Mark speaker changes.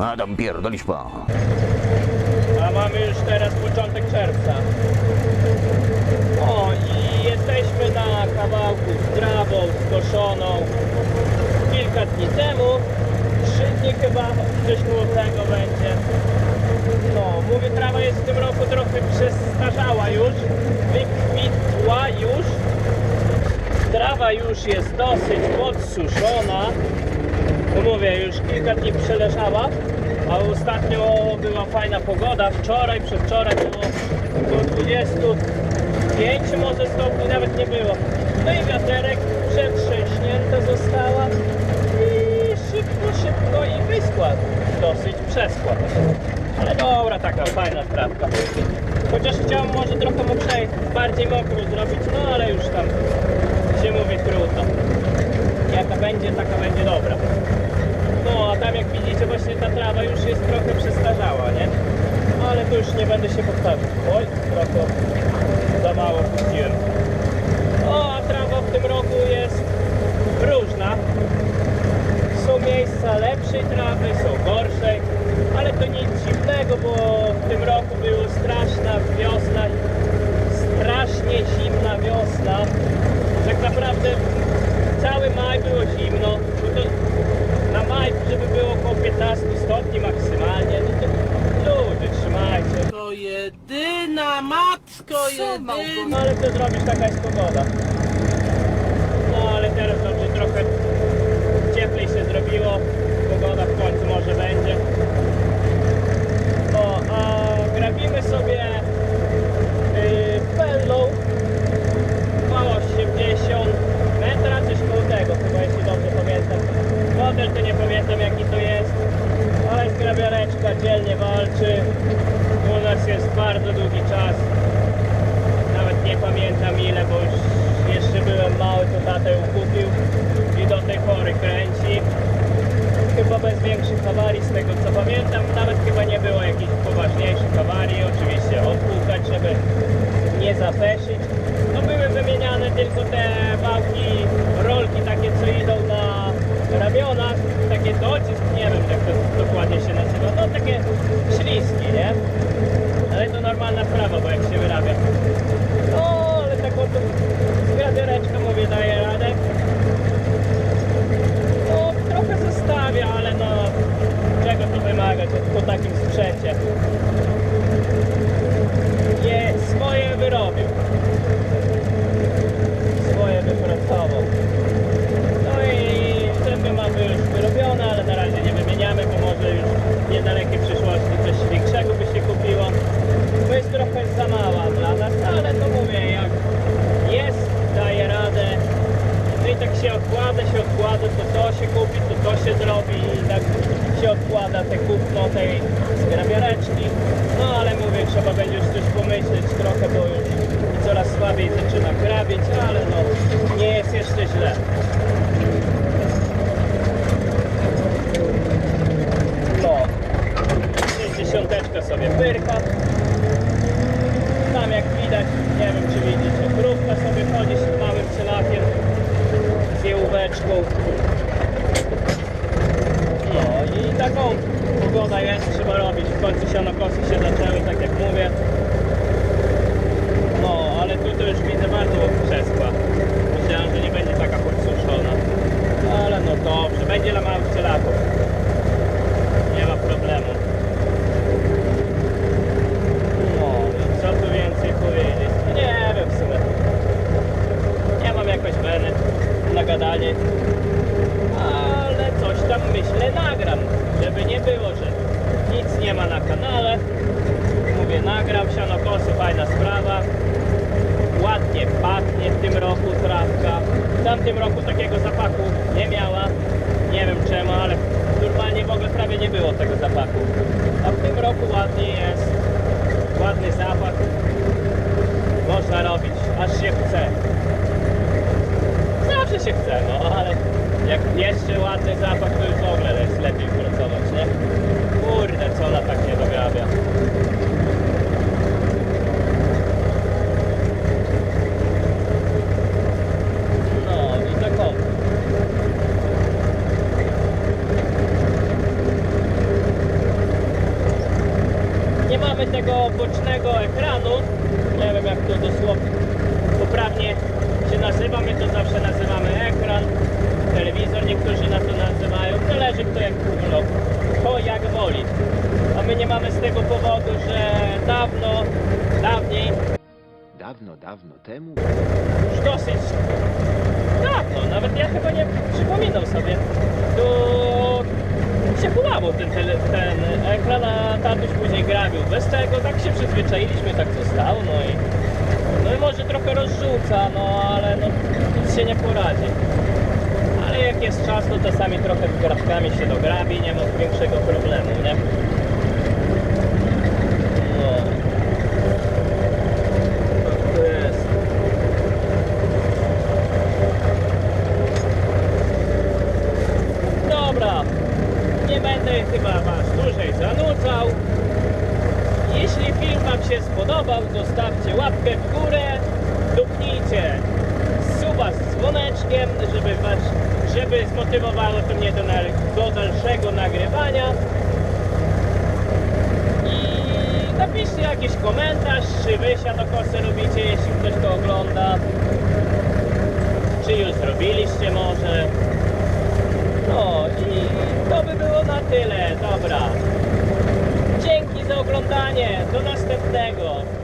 Speaker 1: Adam pierdolisz.
Speaker 2: A mamy już teraz początek czerwca. O, i jesteśmy na kawałku z trawą skoszoną kilka dni temu. Trzy dni chyba, coś koło tego będzie. No, mówię, trawa jest w tym roku trochę przestarzała już, wykwitła już. Trawa już jest dosyć podsuszona. No mówię, już kilka dni przeleżała, a ostatnio była fajna pogoda. Wczoraj, przedwczoraj było około 25 może stopni, nawet nie było. No i wiaterek przetrześnięta została i szybko, szybko i wyskład. Dosyć przeskład. Ale dobra, taka fajna trawka. Chociaż chciałem może trochę mokrzej, bardziej mokro zrobić, no ale już tam się mówi trudno. Jaka będzie, taka będzie dobra. No, a tam jak widzicie właśnie ta trawa już jest trochę przestarzała, nie? No, ale to już nie będę się powtarzać. Oj, trochę za mało puściłem. O, a trawa w tym roku jest różna. Są miejsca lepszej trawy, są gorszej, ale to nic dziwnego, bo w tym roku była straszna wiosna, strasznie zimna wiosna. Tak naprawdę cały maj było zimno, bo to na maj, żeby było około 15 stopni maksymalnie, no to ludzie, trzymajcie.
Speaker 3: To jedyna matko, jedyna.
Speaker 2: No ale co zrobisz, taka jest pogoda. No ale teraz dobrze trochę cieplej się zrobiło, pogoda w końcu może będzie. O, a grabimy sobie yy, pellą ma 80 metra, coś koło tego, chyba jeśli dobrze pamiętam. Model to nie pamiętam jaki to jest, ale zgrabiareczka dzielnie walczy. U nas jest bardzo długi czas. Nawet nie pamiętam ile, bo już jeszcze byłem mały, to tata ją kupił i do tej pory kręci. Chyba bez większych awarii, z tego co pamiętam. Nawet chyba nie było jakichś poważniejszych awarii. Oczywiście odpukać, żeby nie zapeszyć. No były wymieniane tylko te wałki, rolki takie, co idą na ramionach. Takie docisk, nie wiem jak to dokładnie się nazywa. No takie śliski, nie? Ale to normalna sprawa, bo jak się wyrabia. No, ale tak oto zwiadereczka mówię daje radę. No, trochę zostawia, ale no, czego tu wymagać po takim sprzęcie. Nie, swoje wyrobił. Swoje wypracował. No i zęby mamy już wyrobione, ale na razie nie wymieniamy, bo może już w niedalekiej przyszłości coś większego by się kupiło. Bo jest trochę za mała dla nas, ale to mówię, jak jest, daje radę. No i tak się odkłada, się odkłada, to to się kupi, to to się zrobi i tak się odkłada te kupno tej zgrabiareczki. No ale mówię, trzeba będzie już coś pomyśleć trochę, bo już coraz słabiej zaczyna grabić, ale no nie jest jeszcze źle. No, 60 sobie pyrka. Tam jak widać, nie wiem czy widzicie, krówka sobie chodzi z małym przelakiem, z jełóweczką. No i taką pogoda jest, trzeba robić. W końcu sianokosy się zaczęły, tak jak mówię. No, ale tu to już widzę bardzo przeskła. Myślałem, że nie będzie taka podsuszona. Ale no dobrze, będzie dla małych przelaków. Nie ma problemu. No, i co tu więcej powiedzieć? No Nie wiem w sumie. Nie mam jakoś weny na gadanie. Ale coś tam myślę nagram, żeby nie było, że nic nie ma na kanale. Nagram sianokosy, fajna sprawa. Ładnie pachnie w tym roku trawka. W tamtym roku takiego zapachu nie miała. Nie wiem czemu, ale normalnie w ogóle prawie nie było tego zapachu. A w tym roku ładnie jest. Ładny zapach. Można robić, aż się chce. Zawsze się chce, no ale jak jeszcze ładny zapach, to już w ogóle jest lepiej pracować, nie? Kurde, co ona tak nie dograbia. No i tak o. tego bocznego ekranu, nie wiem jak to dosłownie poprawnie się nazywa, my to zawsze nazywamy ekran, telewizor niektórzy na to nazywają, zależy kto jak no, kto jak woli. A my nie mamy z tego powodu, że dawno, dawniej,
Speaker 1: Dawno, dawno temu.
Speaker 2: już dosyć dawno, nawet ja chyba nie przypominam sobie, to się połamał ten, ten ekran, a tatuś później grabił. Bez tego tak się przyzwyczailiśmy, tak zostało, no i no i może trochę rozrzuca, no ale no nic się nie poradzi. Ale jak jest czas, to czasami trochę z grafkami się dograbi, nie ma większego problemu, nie? No. Tak chyba Was dłużej zanudzał. Się spodobał, zostawcie łapkę w górę, dupnijcie suba z dzwoneczkiem, żeby, was, żeby zmotywowało to mnie do, do dalszego nagrywania. I napiszcie jakiś komentarz, czy Wy siadokosy lubicie, jeśli ktoś to ogląda. Czy już zrobiliście może. No i to by było na tyle. Dobra. Za oglądanie. Do następnego.